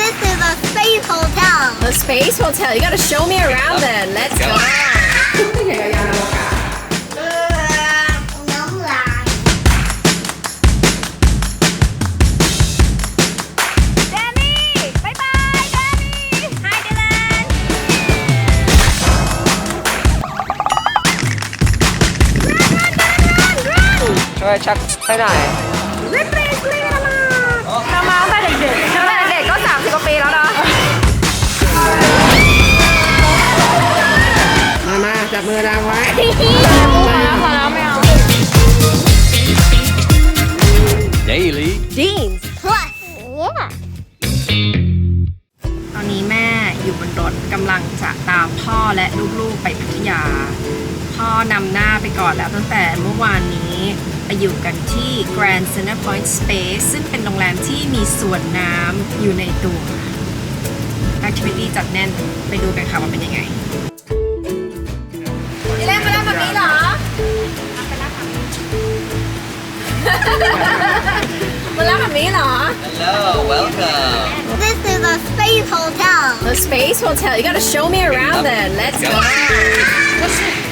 This is a space hotel. The Space Hotel you gotta show me around then let's go ใหญ่ยานอวกาศน้ำลายแดนนี่บายบายแดนนี่ Hi Dylan ช่วยชักให้หน่อยเแล้วเนาะมามาจับมือดางไว้พอแล้วไม่เอา Daily. Jeans Plus. Yeah. ตอนนี้แม่อยู่บนรถกำลังจะตามพ่อและลูกๆไปพัทยา พ่อนำหน้าไปก่อนแล้วตั้งแต่เมื่อวานนี้ไปอยู่กันที่ Grand Center Point Space ซึ่งเป็นโรงแรมที่มีสวนน้ำอยู่ในตัว Activity จัดแน่นไปดูกันค่ะว่าเป็นยังไงเล่นมาแล้วแบบนี้เหรอมาแล้วแบบนี้เหรอ Hello, welcome. This is a space hotel. The Space Hotel. You gotta show me around then. Let's go. Look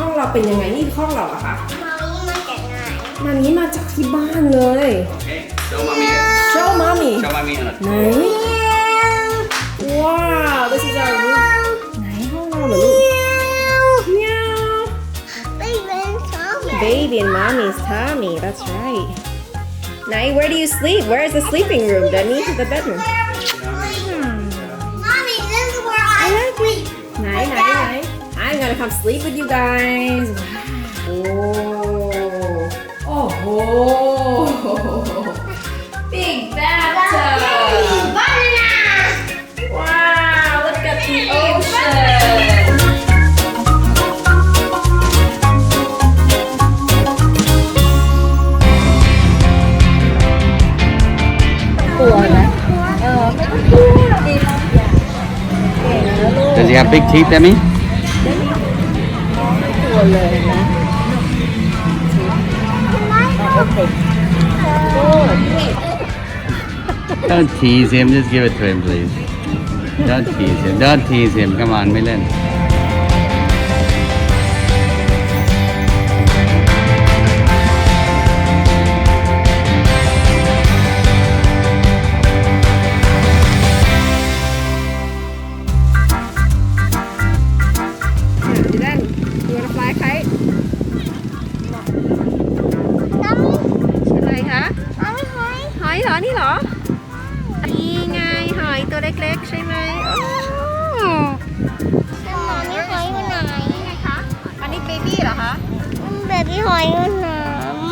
ห้องเราเป็นยังไงนี่ห้องเราเหรอะคะ Mommy มาจากไหนมานี้มาจากที่บ้านเลย Okay, show mommy. here. โชว์มามี Show mommy. on ไหนว้าว this is our room ไหนห้องเราเหรอลูกเมียว Baby, Tommy. Baby and mommy's tummy that's right ไหน where do you sleep where is the sleeping room Danny the bedroom have sleep with you guys. Wow. Oh. Oh. Big bathtub. Wow, look at the ocean. Does he have big teeth, Emmy? Don't tease him. Just give it to him, please. Don't tease him. Don't tease him. Come on, Milan.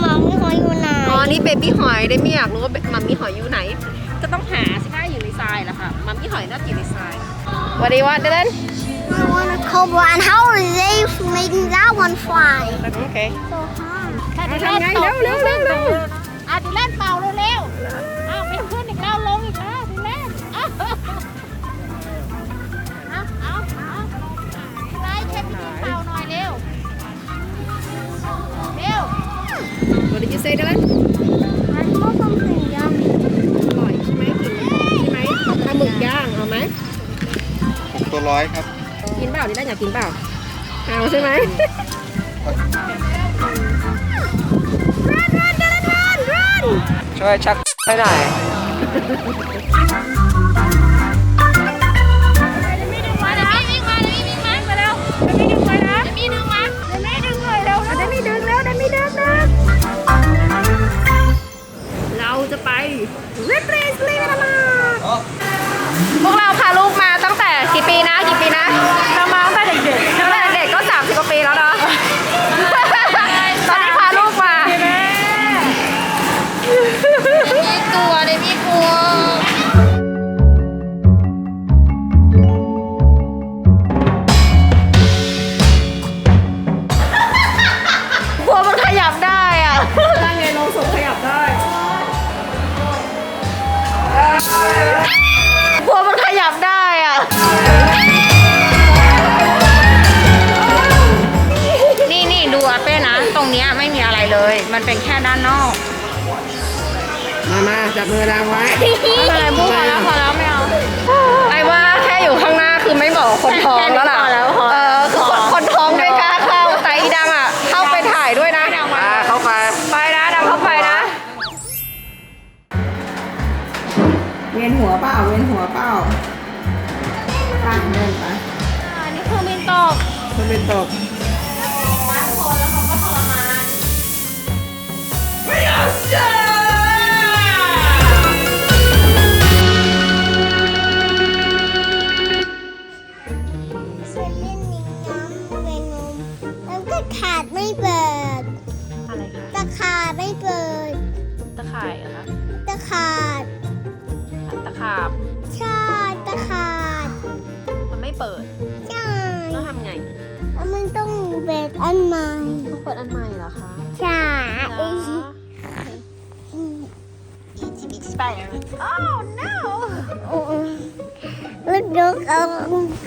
Mommy, hi อยู่ไหนอ๋อนี่เบบี้หอยได้ไม่อยากรู้ว่ามัมมี่หอยอยู่ไหน ก็ต้องหาสิคะอยู่ในทรายแหละค่ะมัมมี่หอยน่าจะอยู่ในทราย What do you want, Dylan? I want a cobra. And how are they making that one fly? Okay. So hard. เอาทำไงเร็วเร็วเร็วเร็ว อะดิแลนเป่าเร็ว What did you say, Dylan? I saw something yummy. อร่อยใช่ไหมกินใช่ไหมปลาหมึกย่างเอาไหมตัวร้อยครับกินเปล่านี่ได้อยากกินเปล่าเอาใช่ไหมช่วยชักให้หน่อย มามาจับมือดังไว้ไม่เป็นไรพูดพอแล้วพอแล้วไม่เอาไอ้ว่าแค่อยู่ข้างหน้าคือไม่บอกคนท้องแล้วล่ะแค่นี้พอแล้วพอเออคือคนคนท้องไม่กล้าเข้าแต่อีดังอะ เข้าไปถ่ายด้วยนะมาเข้าไป ไปนะดังเข้าไปนะ เวียนหัวเปล่าเวียนหัวเปล่าไปเดินไปอันนี้คือมินตกคุณเป็นตก มันต้องเปิดอันใหม่ ต้องเปิดอันใหม่เหรอคะ ใช่ Oh no ลูกยกเอา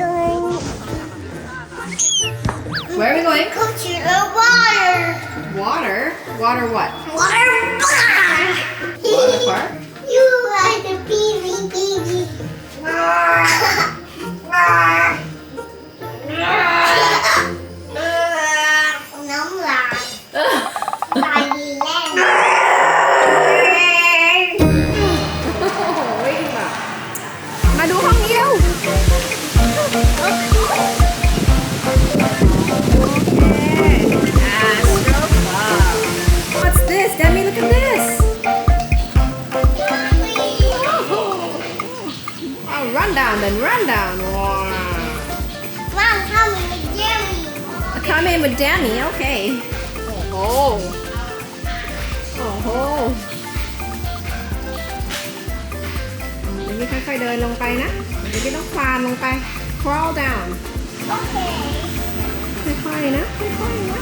ตัว Where are we going Go to the water Water Water what water park Water park you are the baby baby Run down then, run down. Wow. Mom, tell me the Jerry. Come in with Demi, okay. โอ้โหโอ้โหเดี๋ยวพี่ค่อยๆเดินลงไปนะ เดี๋ยวพี่ต้องคลานลงไป crawl down Okay. ค่อยๆนะ ค่อยๆนะ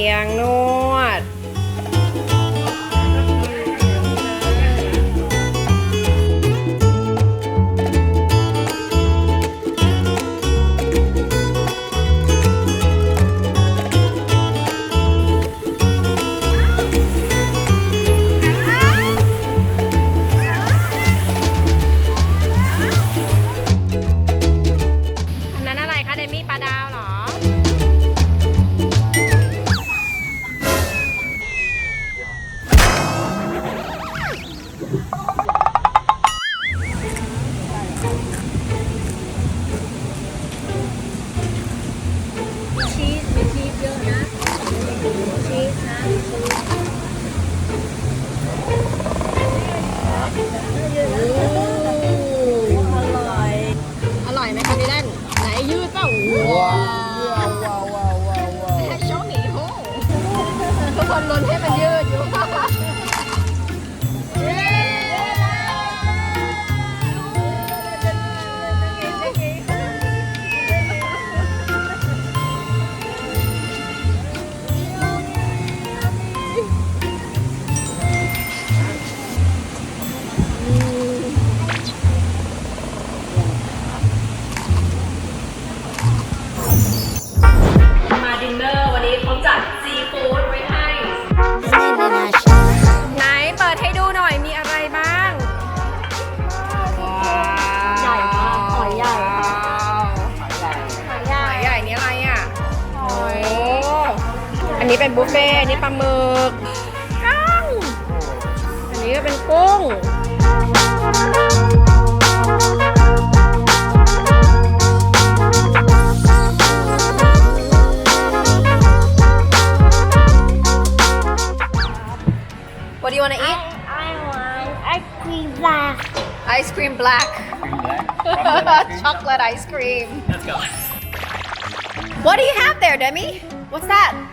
เตียงนวด อันนั้นอะไรคะ เดมี่ปลาดาวเหรอ อร่อย อร่อยไหมคะพี่เล่นไหนยืดเปล่าว้าวโชว์หมีโหทุกคนลุ้นให้มัน เป็นบุฟเฟ่ต์อันนี้ปลาหมึกกั้งอันนี้ก็เป็นกุ้ง What do you want to eat? I want ice cream black. Ice cream black. Chocolate ice cream. Let's go. What do you have there, Demi? What's that?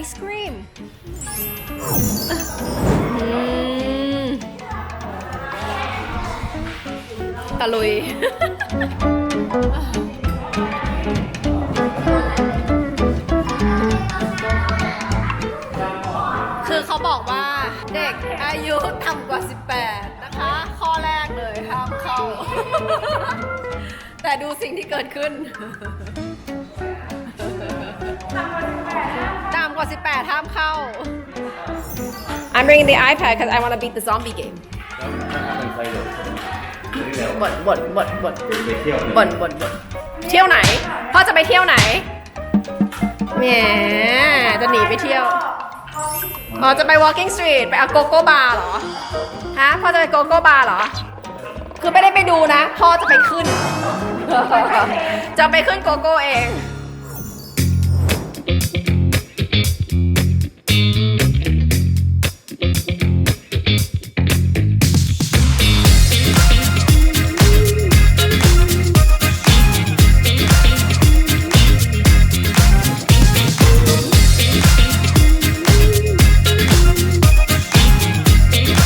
Ice cream. Mm. ตะลุย คือเขาบอกว่าเด็กอายุต่ำกว่า 18 นะคะ ข้อแรกเลยห้ามเข้า แต่ดูสิ่งที่เกิดขึ้นำกว่า18ห้ามเข้า I'm bringing the iPad because I want to beat the zombie game บ่นบ่นบ่นบ่นบ่นบ่นบ่นเที่ยวไหน พ่อจะไปเที่ยวไหนแหมจะหนีไปเที่ยว อ๋อ จะไป walking street ไปเอาโกโก้บาร์เหรอ ฮะ พ่อจะไปโกโก้บาร์เหรอ คือไม่ได้ไปดูนะ พ่อจะไปขึ้น จะไปขึ้นโกโก้เอง